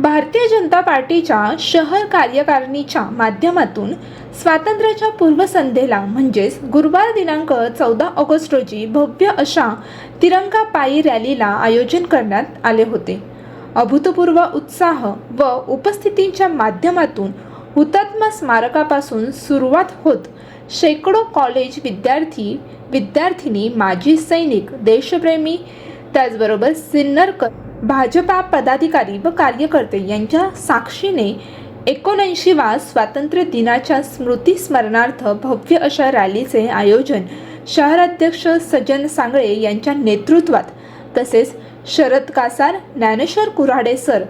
भारतीय जनता पार्टीच्या शहर कार्यकारिणीच्या माध्यमातून स्वातंत्र्याच्या पूर्वसंध्येला म्हणजेच गुरुवार दिनांक चौदा ऑगस्ट रोजी भव्य अशा तिरंगा पायी रॅलीला आयोजन करण्यात आले होते. अभूतपूर्व उत्साह व उपस्थितींच्या माध्यमातून हुतात्मा स्मारकापासून सुरुवात होत शेकडो कॉलेज विद्यार्थी विद्यार्थिनी माजी सैनिक देशप्रेमी त्याचबरोबर सिन्नरकर भाजपा पदाधिकारी व कार्यकर्ते यांच्या साक्षीने एकोणऐंशीवा स्वातंत्र्य दिनाच्या स्मृती स्मरणार्थ भव्य अशा रॅलीचे आयोजन शहराध्यक्ष सज्जन सांगळे यांच्या नेतृत्वात तसेच शरद कासार ज्ञानेश्वर कुऱ्हाडे सर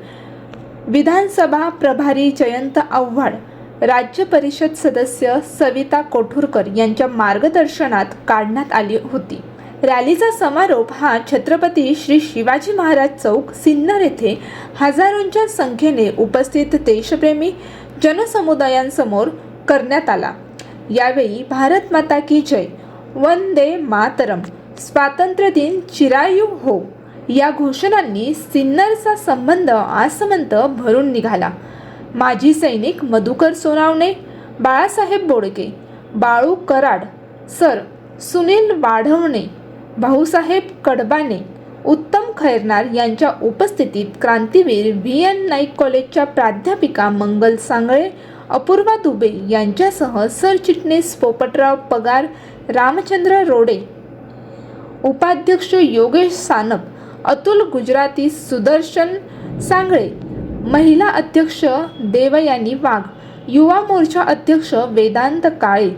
विधानसभा प्रभारी जयंत आव्हाड राज्य परिषद सदस्य सविता कोठुरकर यांच्या मार्गदर्शनात काढण्यात आली होती. रॅलीचा समारोप हा छत्रपती श्री शिवाजी महाराज चौक सिन्नर येथे हजारोंच्या संख्येने उपस्थित देशप्रेमी जनसमुदायांसमोर करण्यात आला. यावेळी भारत माता की जय वंदे मातरम स्वातंत्र्य दिन चिरायू हो या घोषणांनी सिन्नरचा संबंध आसमंत भरून निघाला. माजी सैनिक मधुकर सोनावणे बाळासाहेब बोडके बाळू कराड सर सुनील वाढवणे भाऊसाहेब कडबाने उत्तम खैरनार यांच्या उपस्थितीत क्रांतीवीर व्ही एन नाईक कॉलेजच्या प्राध्यापिका मंगल सांगळे अपूर्वा दुबे यांच्यासह सरचिटणीस पोपटराव पगार रामचंद्र रोडे उपाध्यक्ष योगेश सानप अतुल गुजराती सुदर्शन सांगळे महिला अध्यक्ष देवयानी वाघ युवा मोर्चा अध्यक्ष वेदांत काळे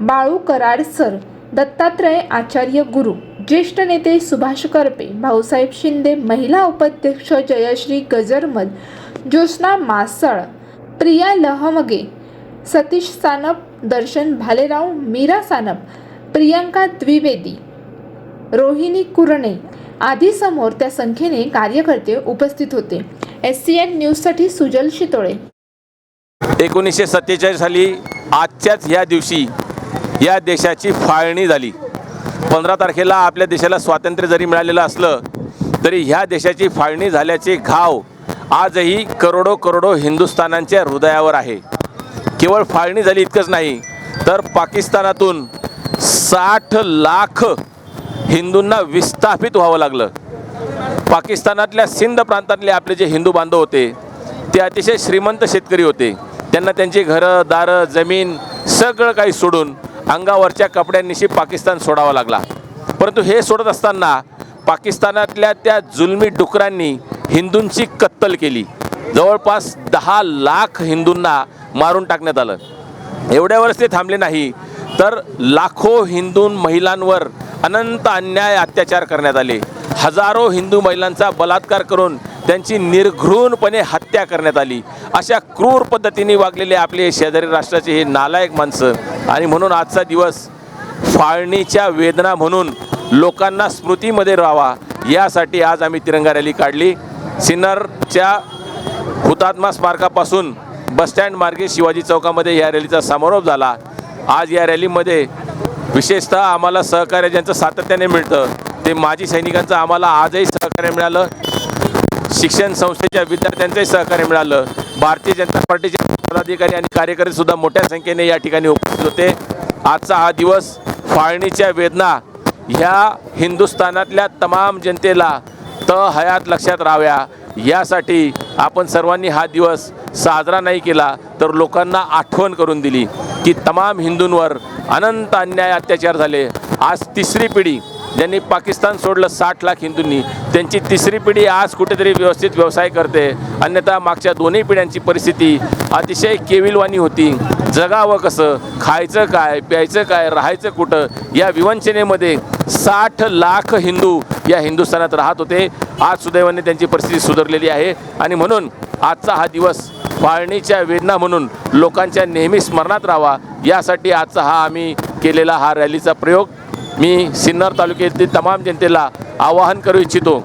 बाळू कराड सर दत्तात्रय आचार्य गुरु ज्येष्ठ नेते सुभाष करपे भाऊसाहेब शिंदे महिला उपाध्यक्ष जयश्री गजरमल ज्योत्स्ना मासळ प्रिया लहमगे सतीश सानप दर्शन भालेराव मीरा सानप प्रियंका द्विवेदी रोहिणी कुरणे आदी समोर त्या संख्येने कार्यकर्ते उपस्थित होते. एस सी एन न्यूजसाठी सुजल शितोळे. एकोणीसशे सत्तेचाळीस साली आजच्याच ह्या दिवशी या देशाची फाळणी झाली. पंधरा तारखेला आपल्या देशाला स्वातंत्र्य जरी मिळालेलं असलं तरी ह्या देशाची फाळणी झाल्याचे घाव आजही करोडो करोडो हिंदुस्थानांच्या हृदयावर आहे. केवळ फाळणी झाली इतकंच नाही तर पाकिस्तानातून साठ लाख हिंदूंना विस्थापित व्हावं लागलं. पाकिस्तानातल्या सिंध प्रांतातले आपले जे हिंदू बांधव होते ते अतिशय श्रीमंत शेतकरी होते. त्यांना त्यांची घरं दारं जमीन सगळं काही सोडून अंगावरच्या कपड्यांनिशी पाकिस्तान सोडावा लागला. परंतु हे सोडत असताना पाकिस्तानातल्या त्या जुलमी डुकरांनी हिंदूंची कत्तल केली. जवळपास दहा लाख हिंदूंना मारून टाकण्यात आलं. एवढ्यावरच ते थांबले नाही तर लाखो हिंदू महिलांवर अनंत अन्याय अत्याचार करण्यात आले. हजारो हिंदू महिलांचा बलात्कार करून त्यांची निर्घृणपणे हत्या करण्यात आली. अशा क्रूर पद्धतीने वागलेले आपले शेजारी राष्ट्राचे हे नालायक माणसं. आणि म्हणून आजचा दिवस फाळणीच्या वेदना म्हणून लोकांना स्मृतीमध्ये राहावा. यासाठी आज आम्ही तिरंगा रॅली काढली. सिन्नरच्या हुतात्मा स्मारकापासून बसस्टँड मार्गे शिवाजी चौकामध्ये या रॅलीचा समारोप झाला. आज या रॅलीमध्ये विशेषतः आम्हाला सहकार्य ज्यांचं सातत्याने मिळतं ते माजी सैनिकांचं आम्हाला आजही सहकार्य मिळालं. शिक्षण संस्थेच्या विद्यार्थ्यांचंही सहकार्य मिळालं. भारतीय जनता पार्टीचे पदाधिकारी आणि कार्यकर्ते सुद्धा मोठ्या संख्येने या ठिकाणी उपस्थित होते. आजचा हा दिवस फाळणीच्या वेदना ह्या हिंदुस्थानातल्या तमाम जनतेला त हयात लक्षात राहाव्या. यासाठी आपण सर्वांनी हा दिवस साजरा नाही केला तर लोकांना आठवण करून दिली की तमाम हिंदूंवर अनंत अन्याय अत्याचार झाले. आज तिसरी पिढी ज्यांनी पाकिस्तान सोडलं साठ लाख हिंदूंनी त्यांची तिसरी पिढी आज कुठेतरी व्यवस्थित व्यवसाय करते. अन्यथा मागच्या दोन्ही पिढ्यांची परिस्थिती अतिशय केविलवाणी होती. जगावं कसं खायचं काय प्यायचं काय राहायचं कुठं या विवंचनेमध्ये साठ लाख हिंदू या हिंदुस्थानात राहत होते. आज सुदैवाने त्यांची परिस्थिती सुधारलेली आहे. आणि म्हणून आजचा हा दिवस फाळणीच्या वेदना म्हणून लोकांच्या नेहमी स्मरणात राहावा. यासाठी आजचा हा आम्ही केलेला हा रॅलीचा प्रयोग. मी सिन्नर तालुक्यातील तमाम जनतेला आवाहन करू इच्छितो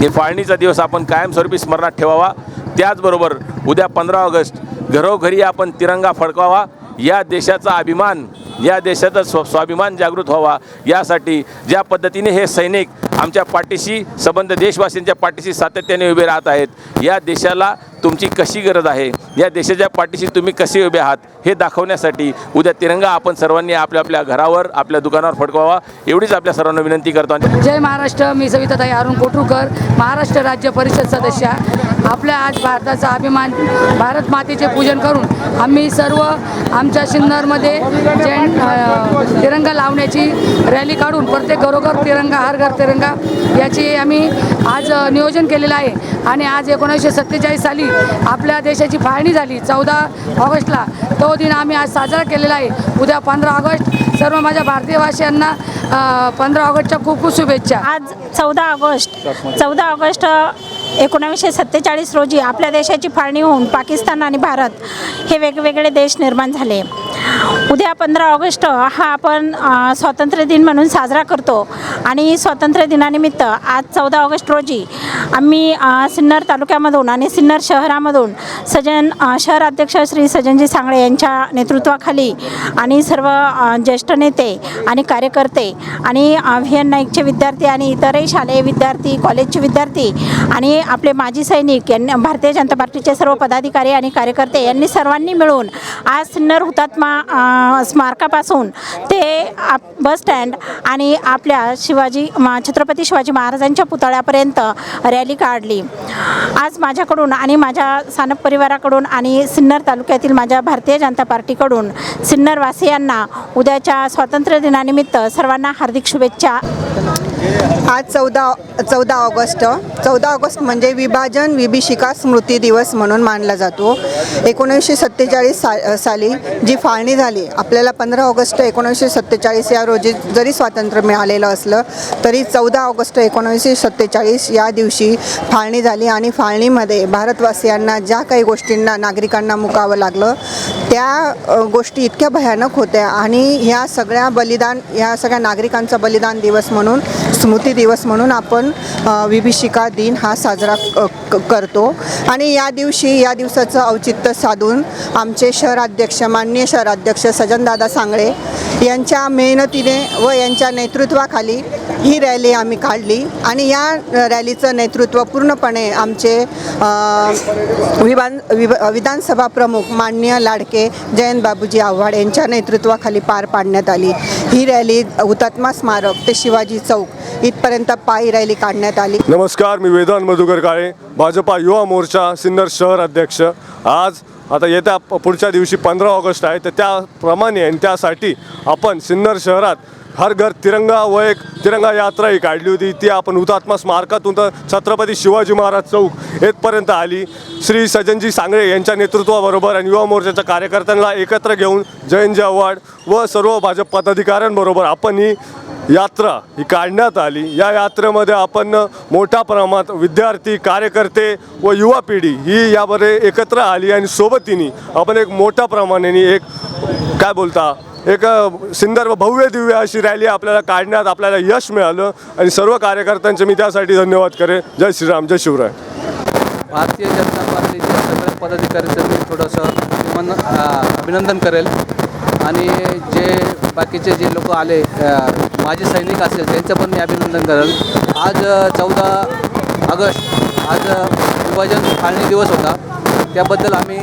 की फाळणीचा दिवस आपण कायमस्वरूपी स्मरणात ठेवावा. त्याचबरोबर उद्या पंधरा ऑगस्ट घरोघरी आपण तिरंगा फडकावा. या देशाचा अभिमान या देशाचा स्व स्वाभिमान जागृत व्हावा. यासाठी ज्या पद्धतीने हे सैनिक आमच्या पाठीशी संबंध देशवासींच्या पाठीशी सातत्याने उभे राहत आहेत. या देशाला तुमची कशी गरज आहे? या देशाच्या पाठीशी तुम्ही कसे उभे आहात? हे दाखवण्यासाठी उद्या तिरंगा आपण सर्वांनी आपल्या आपल्या घरावर आपल्या दुकानावर फडकवावा. एवढीच आपल्या सर्वांना विनंती करतो जय महाराष्ट्र मी सविताताई अरुण कोटरूकर महाराष्ट्र राज्य परिषद सदस्य. आपल्या आज भारताचा अभिमान भारत मातेचे पूजन करून आम्ही सर्व आमच्या सिन्नरमध्ये जैन तिरंगा लावण्याची रॅली काढून प्रत्येक घरोघर तिरंगा हर घर तिरंगा याची आम्ही आज नियोजन केलेलं आहे. आणि आज एकोणीसशे सत्तेचाळीस साली आपल्या देशाची फाळणी झाली चौदा ऑगस्टला. तो दिन आम्ही आज साजरा केलेला आहे. उद्या पंधरा ऑगस्ट. सर्व माझ्या भारतीय भाषिकांना पंधरा ऑगस्टच्या खूप खूप शुभेच्छा. आज चौदा ऑगस्ट. चौदा ऑगस्ट एकोणावीसशे सत्तेचाळीस रोजी आपल्या देशाची फाळणी होऊन पाकिस्तान आणि भारत हे वेगवेगळे देश निर्माण झाले. उद्या पंधरा ऑगस्ट हा आपण स्वातंत्र्य दिन म्हणून साजरा करतो. आणि स्वातंत्र्य दिनानिमित्त आज चौदा ऑगस्ट रोजी आम्ही सिन्नर तालुक्यामधून आणि सिन्नर शहरामधून सजन शहर अध्यक्ष श्री सजनजी सांगळे यांच्या नेतृत्वाखाली आणि सर्व ज्येष्ठ नेते आणि कार्यकर्ते आणि व्ही एन नाईकचे विद्यार्थी आणि इतरही शालेय विद्यार्थी कॉलेजचे विद्यार्थी आणि आपले माजी सैनिक यांनी भारतीय जनता पार्टीचे सर्व पदाधिकारी आणि कार्यकर्ते यांनी सर्वांनी मिळून आज सिन्नर हुतात्मा स्मारकापासून ते आप बस स्टँड आणि आपल्या शिवाजी मा- छत्रपती शिवाजी महाराजांच्या पुतळ्यापर्यंत रॅली काढली. आज माझ्याकडून आणि माझ्या सानप परिवाराकडून आणि सिन्नर तालुक्यातील माझ्या भारतीय जनता पार्टीकडून सिन्नरवासियांना उद्याच्या स्वातंत्र्य दिनानिमित्त सर्वांना हार्दिक शुभेच्छा. आज चौदा चौदा ऑगस्ट चौदा ऑगस्ट म्हणजे विभाजन विभीषिका स्मृती दिवस म्हणून मानला जातो. एकोणीसशे सत्तेचाळीस सा साली जी फाळणी झाली आपल्याला पंधरा ऑगस्ट एकोणीसशे सत्तेचाळीस या रोजी जरी स्वातंत्र्य मिळालेलं असलं तरी चौदा ऑगस्ट एकोणीसशे सत्तेचाळीस या दिवशी फाळणी झाली आणि फाळणीमध्ये भारतवासियांना ज्या काही गोष्टींना नागरिकांना मुकावं लागलं त्या गोष्टी इतक्या भयानक होत्या आणि ह्या सगळ्या बलिदान ह्या सगळ्या नागरिकांचा बलिदान दिवस म्हणून स्मृती दिवस म्हणून आपण विभीषिका दिन हा साजरा क- करतो. आणि या दिवशी या दिवसाचं औचित्य साधून आमचे शहराध्यक्ष माननीय शहराध्यक्ष सजनदादा सांगळे यांच्या मेहनतीने व यांच्या नेतृत्वाखाली ही रॅली आम्ही काढली आणि या रॅलीचं नेतृत्व पूर्णपणे आमचे अ, विधान विभ विधानसभा प्रमुख माननीय लाडके जयंत बाबूजी आव्हाड यांच्या नेतृत्वाखाली पार पाडण्यात आली. ही रॅली हुतात्मा स्मारक ते शिवाजी चौक इथपर्यंत पायी रॅली काढण्यात आली. नमस्कार मी वेदांत मधुकर काळे भाजपा युवा मोर्चा सिन्नर शहर अध्यक्ष. आज आता येत्या प- पुढच्या दिवशी पंधरा ऑगस्ट आहे तर त्याप्रमाणे आणि त्यासाठी आपण सिन्नर शहरात हर घर तिरंगा व एक तिरंगा यात्राही काढली होती. ती आपण हुतात्मा स्मारकातून तर छत्रपती शिवाजी महाराज चौक येथपर्यंत आली. श्री सज्जनजी सांगळे यांच्या नेतृत्वाबरोबर आणि युवा मोर्चाच्या कार्यकर्त्यांना एकत्र घेऊन जयंती आव्हाड व सर्व भाजप पदाधिकाऱ्यांबरोबर आपण ही यात्रा ही काढण्यात आली. या यात्रेमध्ये आपण मोठ्या प्रमाणात विद्यार्थी कार्यकर्ते व युवा पिढी ही यामध्ये एकत्र आली आणि सोबतीने आपण एक मोठ्या प्रमाणाने एक काय बोलता एक सुंदर व भव्य दिव्य अशी रॅली आपल्याला काढण्यात आपल्याला यश मिळालं. आणि सर्व कार्यकर्त्यांचे मी त्यासाठी धन्यवाद करेन. जय श्रीराम जय शिवराय. भारतीय जनता पार्टीच्या सगळ्या पदाधिकाऱ्यांचं मी थोडंसं अभिनंदन करेल. आणि जे बाकीचे जे लोक आले माझे सैनिक असेल त्यांचं पण मी अभिनंदन करेल. आज चौदा ऑगस्ट आज विभाजन फाळणी दिवस होता. त्याबद्दल आम्ही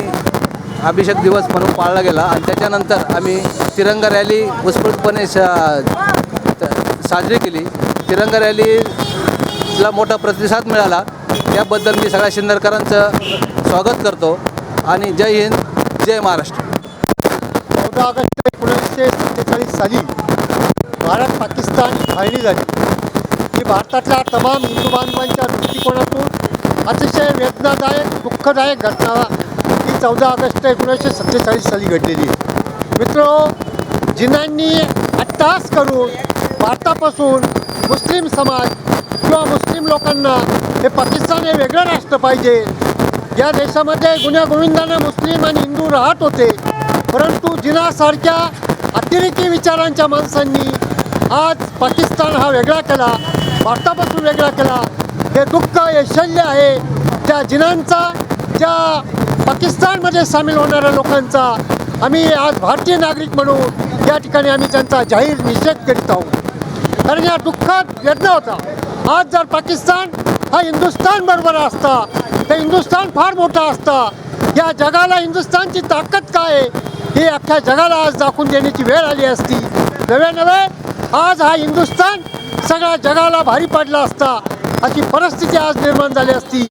अभिषेक दिवस म्हणून पाळला गेला आणि त्याच्यानंतर आम्ही तिरंगा रॅली उत्स्फूर्तपणे साजरी केली. तिरंगा रॅलीला मोठा प्रतिसाद मिळाला. त्याबद्दल मी सगळ्या शिंदरकरांचं स्वागत करतो आणि जय हिंद जय महाराष्ट्र. चौदा ऑगस्ट एकोणीसशे सत्तेचाळीस साली भारत पाकिस्तान फाळणी झाली. ही भारतातल्या तमाम हिंदू बांधवांच्या दृष्टिकोनातून अतिशय वेदनादायक दुःखदायक घटना चौदा ऑगस्ट एकोणीसशे सत्तेचाळीस साली घडलेली. मित्र जिनांनी अट्टास करून भारतापासून मुस्लिम समाज किंवा मुस्लिम लोकांना हे पाकिस्तान हे वेगळं राष्ट्र पाहिजे. या देशामध्ये गुण्यागोविंदांना मुस्लिम आणि हिंदू राहत होते. परंतु जिनासारख्या अतिरेकी विचारांच्या माणसांनी आज पाकिस्तान हा वेगळा केला भारतापासून वेगळा केला. हे दुःख हे शल्य आहे. ज्या जिनांचा ज्या पाकिस्तानमध्ये सामील होणाऱ्या लोकांचा आम्ही आज भारतीय नागरिक म्हणून या ठिकाणी आम्ही त्यांचा जाहीर निषेध करीत आहोत. कारण या दुःखात वेदना होता. आज जर पाकिस्तान हा हिंदुस्थान बरोबर असता तर हिंदुस्थान फार मोठा असता. या जगाला हिंदुस्थानची ताकद काय? हे अख्ख्या जगाला आज दाखवून देण्याची वेळ आली असती. नव्हे नव्हे. आज हा हिंदुस्थान सगळ्या जगाला भारी पडला असता. अशी परिस्थिती आज निर्माण झाली असती.